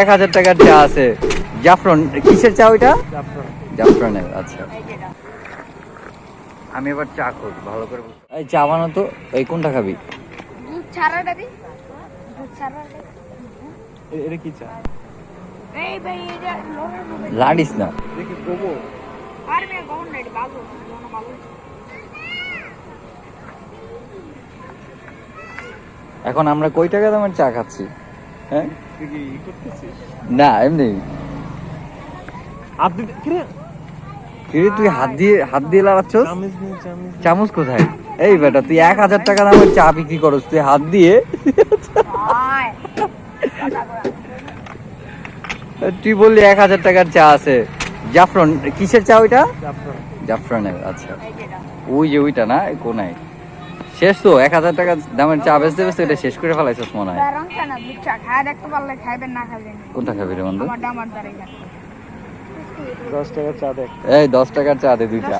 এক হাজার টাকার চা আছে। জাফরন কিসের চা ওইটা? জাফরনের আচ্ছা। আমি এবার চা ভালো করে এই চা বানাও তো এই কোনটা খাবি? দুধ ছাড়াটা দি। দুধ ছাড়াটা এটা কি চা? এই ভাই এটা লাড়িস না। আর মে বাবু বাবু এখন আমরা কই টাকা দামের চা খাচ্ছি? হ্যাঁ? তুই কি ই করতেছিস? না এমনি। আপনি কিরে? কিরে তুই হাত দিয়ে হাত দিয়ে চামচ কোথায়? এই বেটা তুই এক হাজার টাকা দামের চা বিক্রি করস তুই হাত দিয়ে। তুই বললি এক হাজার টাকার চা আছে। জাফরন কিসের চা ওইটা? জাফরান। জাফরনের আচ্ছা। ওই যে ওইটা না কোনায়। শেষ তো এক হাজার টাকা দামের চা বেচতে বেচতে এটা শেষ করে ফেলাইছিস মনে হয়। কোনটা খাবি রে বন্ধু? দশ টাকা চা দেখ। এই দশ টাকার চা দে দুইটা।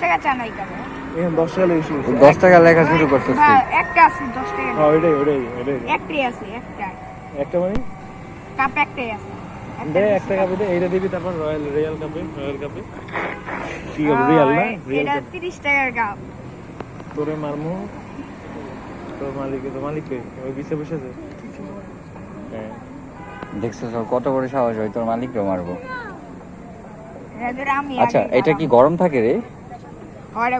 দশ টাকা লেখা শুরু করছিস হ্যাঁ একটা আছে দশ টাকা হ্যাঁ ওইটাই ওইটাই ওইটাই। একটাই আছে একটা। একটা মানে? কাপ একটাই আছে। দে একটা কাপে দে এইটা দিবি তারপর রয়্যাল রিয়াল কাপে রয়্যাল কাপে। কি কাপ রিয়াল না? এটা কাপ। তিরিশ টাকার কাপ। তোরে মারমু। তোর মালিক তো মালিক ওই বিছে বসে আছে হ্যাঁ দেখছিস কত বড় সাহস হয় তোর মালিক মারবো। আচ্ছা এটা কি গরম থাকে রে?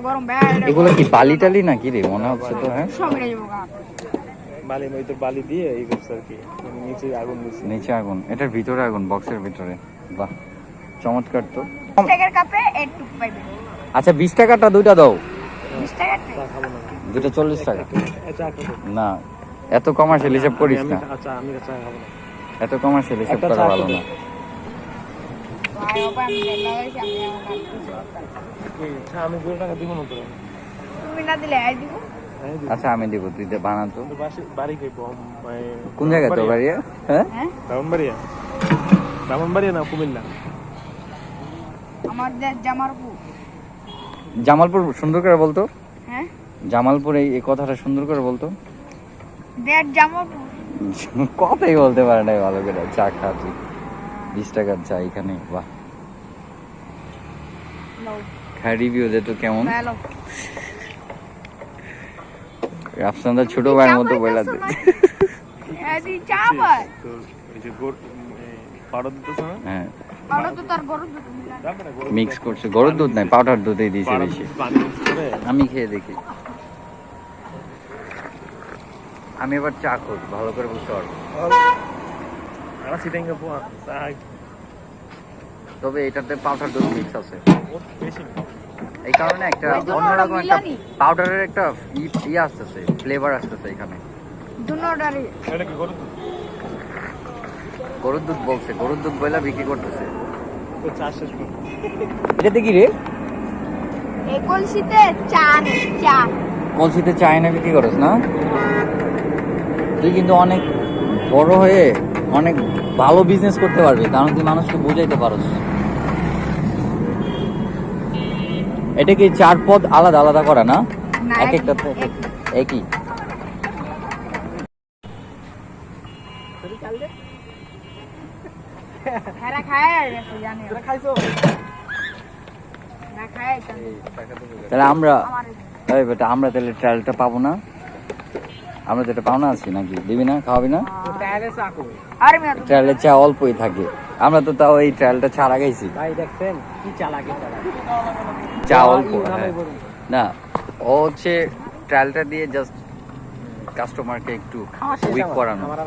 গরম এগুলো কি বালি টালি নাকি রে? মনে হচ্ছে তো হ্যাঁ। বালি ওই তো বালি দিয়ে এই করছে আর কি। মানে নিচে আগুন নিচে আগুন এটার ভিতরে আগুন বক্সের ভিতরে। বাহ চমৎকার তো। টাকার কাপে আচ্ছা বিশ টাকাটা দুইটা দাও। খাব না। দুটো চল্লিশ টাকা। না এত কমার্শিয়াল হিসেব করিস না। আচ্ছা এত কমার্শিয়াল হিসেব করা ভালো না। ভাই ওপা আমি লাগাইছি আমি আমার কাছে কিছু করতে পারি না। এই, চা আমি দুটো টাকা দিব না তোরা। তুমি না দিলে আই দিব। দিব। আচ্ছা আমি দিব তুই তো। মানে কোন জায়গায় হ্যাঁ? হ্যাঁ? ব্রাহ্মণবাড়িয়া। ব্রাহ্মণবাড়িয়া না কুমিল্লা? আমার দেশ জামালপুর সুন্দর করে বলতো। হ্যাঁ? জামালপুর এই এই কথাটা সুন্দর করে বলতো? দেশ জামার পু কথাই বলতে পারে না ভালো করে। চা খা তুই। বিশ টাকার চা এখানে বাহ। খাই রিভিউ দে তো কেমন। হ্যালো ছোট ভাইয়ের মতো বইলা দে। হ্যাঁ মিক্স করছে। গরুর দুধ নাই পাউডার দুধই দিয়েছে বেশি। আমি খেয়ে দেখি। আমি এবার চা করব ভালো করে বুঝতে পারব চা তবে এটাতে পাউডার দুধ মিক্স আছে। এই কারণে একটা অন্যরকম একটা পাউডারের একটা ই- ইয়ে আসতেছে ফ্লেভার আসতেছে এখানে? গরুর দুধ? বলছে গরুর দুধ বইলা বিক্রি করতেছে। চা এটাতে কি রে? কলসিতে চা নেই চা। কলসিতে চায়না বিক্রি করস না? তুই কিন্তু অনেক বড় হয়ে অনেক ভালো বিজনেস করতে পারবি কারণ তুই মানুষকে বুঝাইতে পারস। এটা কি চার পদ আলাদা আলাদা করা না? এক একটা একই। তাহলে আমরা আমরা তাহলে ট্রায়ালটা পাবো না। আমরা তো এটা পাওনা আছি নাকি? দিবি না? খাওয়াবি না? ট্রায়ালের চা অল্পই থাকে। আমরা তো তাও এই ট্রায়ালটা ছাড়া কি চা অল্প হ্যাঁ। না ও হচ্ছে ট্রায়ালটা দিয়ে জাস্ট কাস্টমারকে একটু উইক করানো। আমার